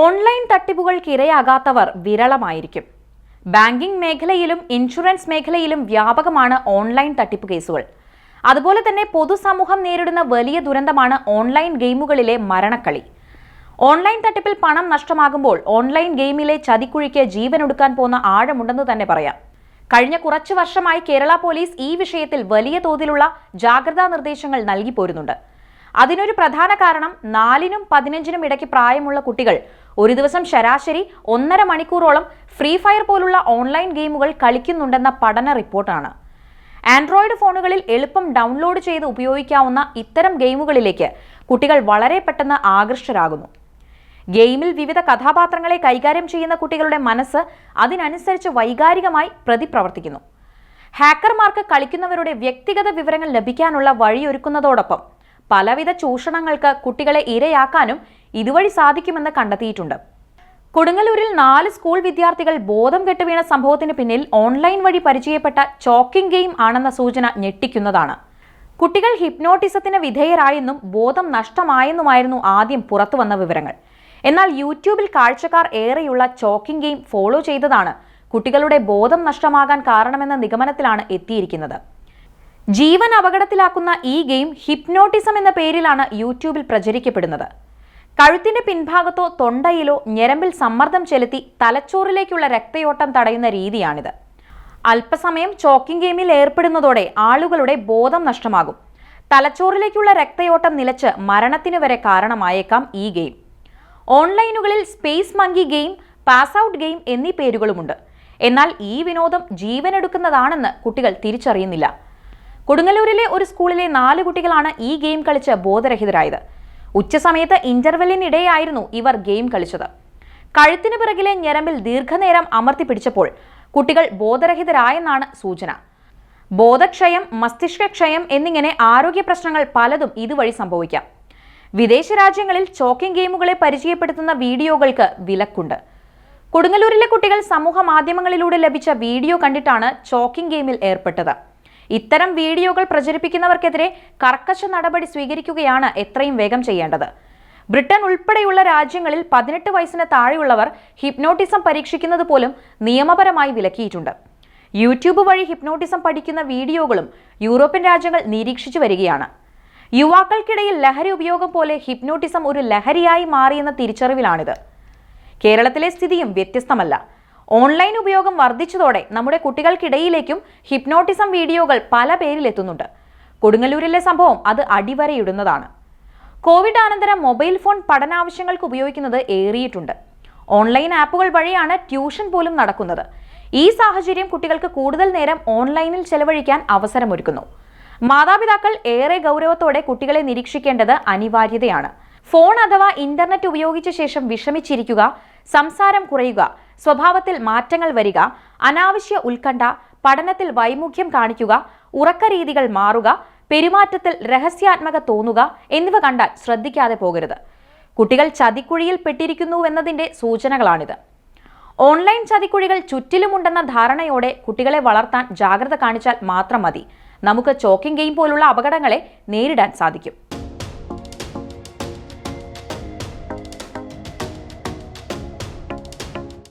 Online തട്ടിപ്പുകൾക്ക് ഇരയാകാത്തവർ വിരളമായിരിക്കും. ബാങ്കിംഗ് മേഖലയിലും ഇൻഷുറൻസ് മേഖലയിലും വ്യാപകമാണ് ഓൺലൈൻ തട്ടിപ്പ് കേസുകൾ. അതുപോലെ തന്നെ പൊതുസമൂഹം നേരിടുന്ന വലിയ ദുരന്തമാണ് ഓൺലൈൻ ഗെയിമുകളിലെ മരണക്കളി. ഓൺലൈൻ തട്ടിപ്പിൽ പണം നഷ്ടമാകുമ്പോൾ ഓൺലൈൻ ഗെയിമിലെ ചതിക്കുഴിക്ക് ജീവനൊടുക്കാൻ പോകുന്ന ആഴമുണ്ടെന്ന് തന്നെ പറയാം. കഴിഞ്ഞ കുറച്ചു വർഷമായി കേരള പോലീസ് ഈ വിഷയത്തിൽ വലിയ തോതിലുള്ള ജാഗ്രതാ നിർദ്ദേശങ്ങൾ നൽകി പോരുന്നുണ്ട് അതിനൊരു പ്രധാന കാരണം നാലിനും പതിനഞ്ചിനും ഇടയ്ക്ക് പ്രായമുള്ള കുട്ടികൾ ഒരു ദിവസം ശരാശരി ഒന്നര മണിക്കൂറോളം ഫ്രീ ഫയർ പോലുള്ള ഓൺലൈൻ ഗെയിമുകൾ കളിക്കുന്നുണ്ടെന്ന പഠന റിപ്പോർട്ടാണ്. ആൻഡ്രോയിഡ് ഫോണുകളിൽ എളുപ്പം ഡൗൺലോഡ് ചെയ്ത് ഉപയോഗിക്കാവുന്ന ഇത്തരം ഗെയിമുകളിലേക്ക് കുട്ടികൾ വളരെ പെട്ടെന്ന് ആകൃഷ്ടരാകുന്നു. ഗെയിമിൽ വിവിധ കഥാപാത്രങ്ങളെ കൈകാര്യം ചെയ്യുന്ന കുട്ടികളുടെ മനസ്സ് അതിനനുസരിച്ച് വൈകാരികമായി പ്രതിപ്രവർത്തിക്കുന്നു. ഹാക്കർമാർക്ക് കളിക്കുന്നവരുടെ വ്യക്തിഗത വിവരങ്ങൾ ലഭിക്കാനുള്ള വഴിയൊരുക്കുന്നതോടൊപ്പം പലവിധ ചൂഷണങ്ങൾക്ക് കുട്ടികളെ ഇരയാക്കാനും ഇതുവഴി സാധിക്കുമെന്ന് കണ്ടെത്തിയിട്ടുണ്ട്. കൊടുങ്ങല്ലൂരിൽ നാല് സ്കൂൾ വിദ്യാർത്ഥികൾ ബോധം കെട്ടുവീണ സംഭവത്തിന് പിന്നിൽ ഓൺലൈൻ വഴി പരിചയപ്പെട്ട ചോക്കിംഗ് ഗെയിം ആണെന്ന സൂചന ഞെട്ടിക്കുന്നതാണ്. കുട്ടികൾ ഹിപ്നോട്ടിസത്തിന് വിധേയരായെന്നും ബോധം നഷ്ടമായെന്നുമായിരുന്നു ആദ്യം പുറത്തുവന്ന വിവരങ്ങൾ. എന്നാൽ യൂട്യൂബിൽ കാഴ്ചക്കാർ ഏറെയുള്ള ചോക്കിംഗ് ഗെയിം ഫോളോ ചെയ്തതാണ് കുട്ടികളുടെ ബോധം നഷ്ടമാകാൻ കാരണമെന്ന നിഗമനത്തിലാണ് എത്തിയിരിക്കുന്നത്. ജീവൻ അപകടത്തിലാക്കുന്ന ഈ ഗെയിം ഹിപ്നോട്ടിസം എന്ന പേരിലാണ് യൂട്യൂബിൽ പ്രചരിക്കപ്പെടുന്നത്. കഴുത്തിന്റെ പിൻഭാഗത്തോ തൊണ്ടയിലോ ഞരമ്പിൽ സമ്മർദ്ദം ചെലുത്തി തലച്ചോറിലേക്കുള്ള രക്തയോട്ടം തടയുന്ന രീതിയാണിത്. അല്പസമയം ചോക്കിംഗ് ഗെയിമിൽ ഏർപ്പെടുന്നതോടെ ആളുകളുടെ ബോധം നഷ്ടമാകും. തലച്ചോറിലേക്കുള്ള രക്തയോട്ടം നിലച്ച് മരണത്തിന് വരെ കാരണമായേക്കാം ഈ game. ഓൺലൈനുകളിൽ space monkey game pass out game എന്നീ പേരുകളുമുണ്ട്. എന്നാൽ ഈ വിനോദം ജീവനെടുക്കുന്നതാണെന്ന് കുട്ടികൾ തിരിച്ചറിയുന്നില്ല. കൊടുങ്ങല്ലൂരിലെ ഒരു സ്കൂളിലെ നാല് കുട്ടികളാണ് ഈ ഗെയിം കളിച്ച് ബോധരഹിതരായത്. ഉച്ചസമയത്ത് ഇന്റർവെല്ലിനിടെയായിരുന്നു ഇവർ ഗെയിം കളിച്ചത്. കഴുത്തിന് പിറകിലെ ഞരമ്പിൽ ദീർഘനേരം അമർത്തി പിടിച്ചപ്പോൾ കുട്ടികൾ ബോധരഹിതരായെന്നാണ് സൂചന. ബോധക്ഷയം മസ്തിഷ്കക്ഷയം എന്നിങ്ങനെ ആരോഗ്യ പ്രശ്നങ്ങൾ പലതും ഇതുവഴി സംഭവിക്കാം. വിദേശ രാജ്യങ്ങളിൽ ചോക്കിംഗ് ഗെയിമുകളെ പരിചയപ്പെടുത്തുന്ന വീഡിയോകൾക്ക് വിലക്കുണ്ട്. കൊടുങ്ങല്ലൂരിലെ കുട്ടികൾ സമൂഹ മാധ്യമങ്ങളിലൂടെ ലഭിച്ച വീഡിയോ കണ്ടിട്ടാണ് ചോക്കിംഗ് ഗെയിമിൽ ഏർപ്പെട്ടത്. ഇത്തരം വീഡിയോകൾ പ്രചരിപ്പിക്കുന്നവർക്കെതിരെ കർക്കശ നടപടി സ്വീകരിക്കുകയാണ് എത്രയും വേഗം ചെയ്യേണ്ടത്. ബ്രിട്ടൻ ഉൾപ്പെടെയുള്ള രാജ്യങ്ങളിൽ പതിനെട്ട് വയസ്സിന് താഴെയുള്ളവർ ഹിപ്നോട്ടിസം പരീക്ഷിക്കുന്നത് പോലും നിയമപരമായി വിലക്കിയിട്ടുണ്ട്. യൂട്യൂബ് വഴി ഹിപ്നോട്ടിസം പഠിക്കുന്ന വീഡിയോകളും യൂറോപ്യൻ രാജ്യങ്ങൾ നിരീക്ഷിച്ചു വരികയാണ്. യുവാക്കൾക്കിടയിൽ ലഹരി ഉപയോഗം പോലെ ഹിപ്നോട്ടിസം ഒരു ലഹരിയായി മാറിയെന്ന തിരിച്ചറിവിലാണിത്. കേരളത്തിലെ സ്ഥിതിയും വ്യത്യസ്തമല്ല. ഓൺലൈൻ ഉപയോഗം വർദ്ധിച്ചതോടെ നമ്മുടെ കുട്ടികൾക്കിടയിലേക്കും ഹിപ്നോട്ടിസം വീഡിയോകൾ പല പേരിലെത്തുന്നുണ്ട്. കൊടുങ്ങല്ലൂരിലെ സംഭവം അത് അടിവരയിടുന്നതാണ്. കോവിഡ് അനന്തരം മൊബൈൽ ഫോൺ പഠനാവശ്യങ്ങൾക്ക് ഉപയോഗിക്കുന്നത് ഏറിയിട്ടുണ്ട്. ഓൺലൈൻ ആപ്പുകൾ വഴിയാണ് ട്യൂഷൻ പോലും നടക്കുന്നത്. ഈ സാഹചര്യം കുട്ടികൾക്ക് കൂടുതൽ നേരം ഓൺലൈനിൽ ചെലവഴിക്കാൻ അവസരമൊരുക്കുന്നു. മാതാപിതാക്കൾ ഏറെ ഗൗരവത്തോടെ കുട്ടികളെ നിരീക്ഷിക്കേണ്ടത് അനിവാര്യതയാണ്. ഫോൺ അഥവാ ഇന്റർനെറ്റ് ഉപയോഗിച്ച ശേഷം വിഷമിച്ചിരിക്കുക സംസാരം കുറയുക സ്വഭാവത്തിൽ മാറ്റങ്ങൾ വരിക അനാവശ്യ ഉത്കണ്ഠ പഠനത്തിൽ വൈമുഖ്യം കാണിക്കുക ഉറക്കരീതികൾ മാറുക പെരുമാറ്റത്തിൽ രഹസ്യാത്മക തോന്നുക എന്നിവ കണ്ടാൽ ശ്രദ്ധിക്കാതെ പോകരുത്. കുട്ടികൾ ചതിക്കുഴിയിൽ പെട്ടിരിക്കുന്നുവെന്നതിന്റെ സൂചനകളാണിത്. ഓൺലൈൻ ചതിക്കുഴികൾ ചുറ്റിലുമുണ്ടെന്ന ധാരണയോടെ കുട്ടികളെ വളർത്താൻ ജാഗ്രത കാണിച്ചാൽ മാത്രം മതി. നമുക്ക് ചോക്കിംഗ് ഗെയിം പോലുള്ള അപകടങ്ങളെ നേരിടാൻ സാധിക്കും.